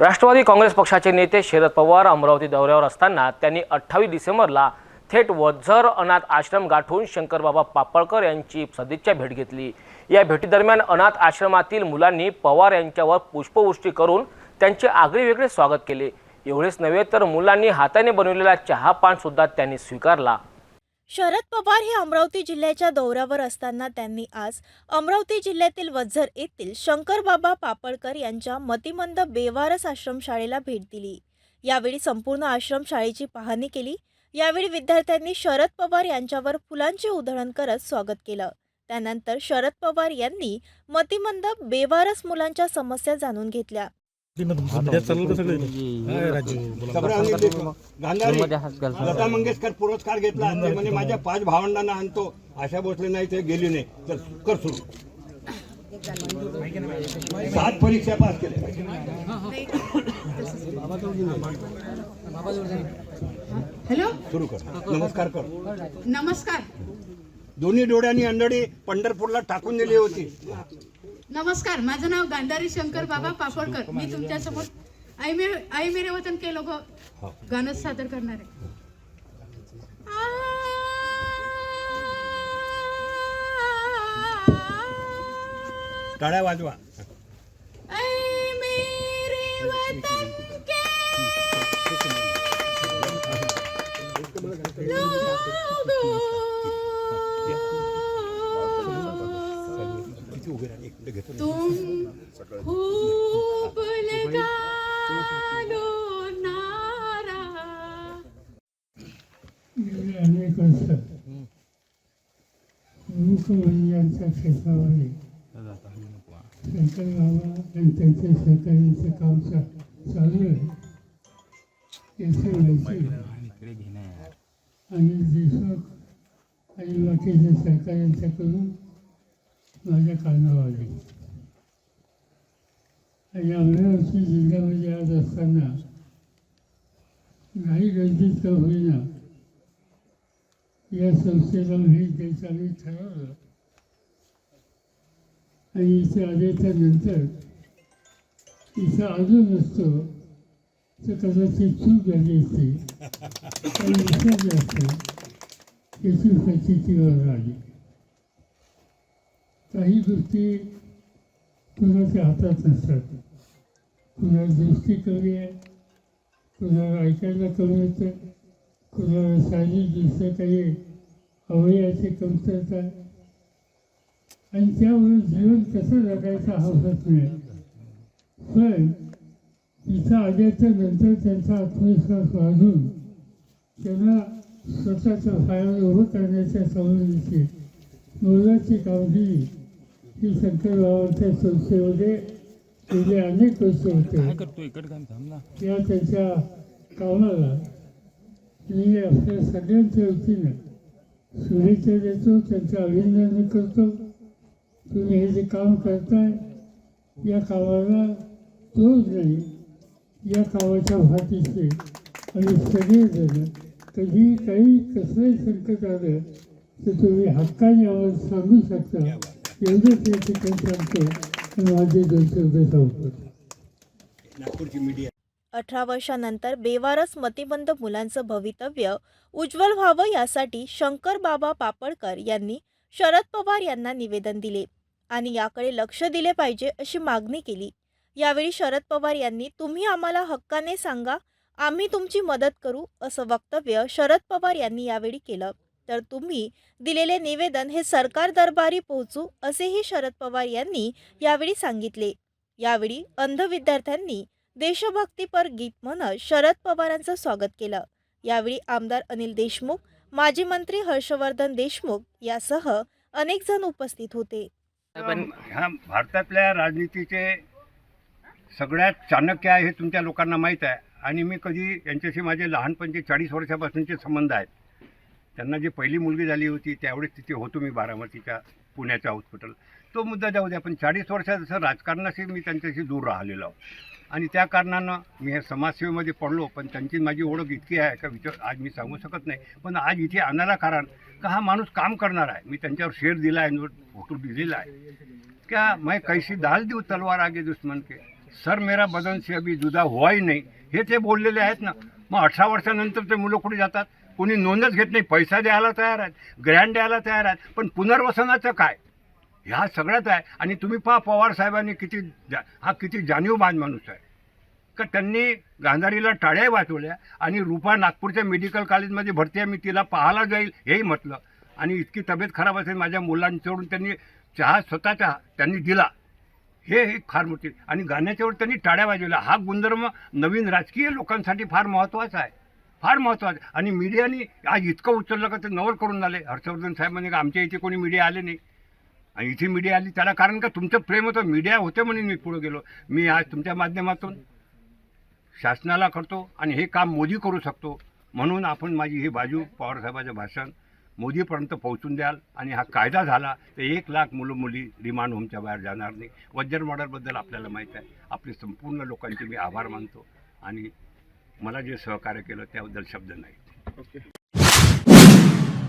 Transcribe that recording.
राष्ट्रवादी काँग्रेस पक्षाचे नेते शरद पवार अमरावती दौऱ्यावर असताना त्यांनी अठ्ठावीस डिसेंबरला थेट वझर अनाथ आश्रम गाठून शंकरबाबा पापळकर यांची सदिच्छा भेट घेतली. या भेटीदरम्यान अनाथ आश्रमातील मुलांनी पवार यांच्यावर पुष्पवृष्टी करून त्यांचे आगळे वेगळे स्वागत केले. एवढेच नव्हे तर मुलांनी हाताने बनवलेला चहापान सुद्धा त्यांनी स्वीकारला. शरद पवार हे अमरावती जिल्ह्याच्या दौऱ्यावर असताना त्यांनी आज अमरावती जिल्ह्यातील वझर येथील शंकरबाबा पापळकर यांच्या मतिमंद बेवारस आश्रमशाळेला भेट दिली. यावेळी संपूर्ण आश्रमशाळेची पाहणी केली. यावेळी विद्यार्थ्यांनी शरद पवार यांच्यावर फुलांचे उधळण करत स्वागत केलं. त्यानंतर शरद पवार यांनी मतिमंद बेवारस मुलांच्या समस्या जाणून घेतल्या. लता मंगेशकर पुरस्कार घेतला. ते म्हणे माझ्या पाच भावंडांना आणतो. आशा भोसले नाही ते गेली नाही. तर कर सुरू. सात परीक्षा पास केल्या. हॅलो? सुरू कर. नमस्कार कर. नमस्कार. दोन्ही डोळ्यांनी अंधडी पंढरपूरला टाकून दिली होती. नमस्कार माझं नाव गांधारी शंकर बाबा पापडकर. मी तुमच्यासमोर आई मेरे आई मेरे वतन के लोक गाणं सादर करणार आहे. टाळ्या वाजवा आई मेरे वतन के लोगों तुम खूब लगा लो नारा गेली अनेक वर्ष त्यांच्या क्षेत्रामध्ये शंकर बाबा आणि त्यांच्या सहकार्यांचं काम चा- चालू आहे याची माहिती आणि देशमुख आणि बाकीच्या सहकार्यांच्याकडून माझ्या कानावर आले आणि अमरावती जिल्ह्यामध्ये आज असताना नाही गर्दीत का होईना या संस्थेला भेट द्यायचं आम्ही ठरवलं आणि इथे आल्याच्यानंतर इथं आलो नसतो तर कदाचित चूक झाली असते. आणि विसरले असते. याची प्रचितीवर आली काही गोष्टी कुणाच्या हातात नसतात. कुणाला दृष्टी कमी आहे कुणाला ऐकायला कमी येतं कुणाला शारीरिक दृष्ट्या काही अवयवाची कमतरता आहे. आणि त्यावर जीवन कसं जगायचा हा प्रश्न आहे. पण इथं आल्याच्यानंतर त्यांचा आत्मविश्वास वाढून त्यांना स्वतःच्या पायावर उभं करण्याच्या संबंधीची मोलाची कामगिरी ही शंकरबाबांच्या संस्थेमध्ये गेले अनेक वर्ष होते. या त्यांच्या कामाला मी आपल्या सगळ्यांच्या वतीनं शुभेच्छा देतो त्यांचं अभिनंदन करतो. तुम्ही हे जे काम करताय या कामाला तोच नाही या कामाच्या भातीचे आणि सगळेजण कधी काही कसलंही संकट आलं तर तुम्ही हक्काने आवाज सांगू शकता. एवढंच या ठिकाणी सांगतो आणि माझे दोन शब्द सांगतो. नागपूरची मीडिया अठरा वर्षानंतर बेवारस मतिमंद मुलांचं भवितव्य उज्ज्वल व्हावं यासाठी शंकर बाबा पापळकर यांनी शरद पवार यांना निवेदन दिले. आणि याकडे लक्ष दिले पाहिजे अशी मागणी केली. यावेळी शरद पवार यांनी तुम्ही आम्हाला हक्काने सांगा आम्ही तुमची मदत करू असं वक्तव्य शरद पवार यांनी यावेळी केलं. तर तुम्ही दिलेले निवेदन हे सरकार दरबारी पोहोचू असेही शरद पवार यांनी यावेळी सांगितले. यावेळी अंध विद्यार्थ्यांनी देशभक्तीपर गीत म्हणत शरद पवारांचं स्वागत केलं. यावेळी आमदार अनिल देशमुख माजी मंत्री हर्षवर्धन देशमुख यासह अनेक जण उपस्थित होते. ह्या भारतातल्या राजनीतीचे सगळ्यात चाणक्य आहे हे तुमच्या लोकांना माहीत आहे. आणि मी कधी यांच्याशी माझे लहानपणचे चाळीस वर्षापासूनचे संबंध आहेत. त्यांना जी पहिली मुलगी झाली होती त्यावेळेस तिथे होतो मी बारामतीच्या पुण्याच्या हॉस्पिटल तो मुद्दा जाऊ द्या पण चाळीस वर्षाचं राजकारणाशी मी त्यांच्याशी दूर राहिलेलो आहो आणि त्या कारणानं मी हे समाजसेवेमध्ये पडलो पण त्यांची माझी ओळख इतकी आहे का विचार आज मी सांगू शकत नाही. पण आज इथे आणायला कारण का हा माणूस काम करणार आहे? मी त्यांच्यावर शेअर दिला आहे फोटो दिलेला आहे. क्या मैं कैसी दाल देऊ तलवार आगे दुश्मन के? सर मेरा बदन से अभी जुदा हुआ ही नाही. हे ते बोललेले आहेत ना. मग अठरा वर्षानंतर ते मुलं कुठे जातात? कोणी नोंदच घेत नाही. पैसा द्यायला तयार आहेत ग्रँड द्यायला तयार आहेत. पण पुनर्वसनाचं काय? ह्या सगळ्यात आहे. आणि तुम्ही पहा पवार साहेबांनी किती जा हा किती जाणीवबाज माणूस आहे. का त्यांनी गांधारीला टाळ्या वाचवल्या आणि रुपा नागपूरच्या मेडिकल कॉलेजमध्ये भरती आहे मी तिला पाहायला जाईल हेही म्हटलं. आणि इतकी तब्येत खराब असेल माझ्या मुलांच्याकडून त्यांनी चहा स्वतःचा त्यांनी दिला. हे एक फार मोठी आणि गाण्याच्यावर त्यांनी टाळ्या वाजवल्या. हा गुणधर्म नवीन राजकीय लोकांसाठी फार महत्त्वाचा आहे. फार महत्त्वाचं आहे. आणि मीडियाने आज इतकं उचललं का ते नवल करून आले. हर्षवर्धन साहेबांनी आमच्या इथे कोणी मीडिया आले नाही. आणि इथे मीडिया आली त्याला कारण का तुमचं प्रेम होतं? मीडिया होते म्हणून मी पुढे गेलो. मी आज तुमच्या माध्यमातून शासनाला करतो आणि हे काम मोदी करू शकतो. म्हणून आपण माझी ही बाजू पवारसाहेबाचं भाषण मोदीपर्यंत पोहोचून द्याल आणि हा कायदा झाला तर एक लाख मुलं मुली रिमांड होमच्या बाहेर जाणार नाही. वज्जर मॉडेलबद्दल आपल्याला माहीत आहे. आपले संपूर्ण लोकांचे मी आभार मानतो. आणि मला जे सहकार्य केलं त्याबद्दल शब्द नाही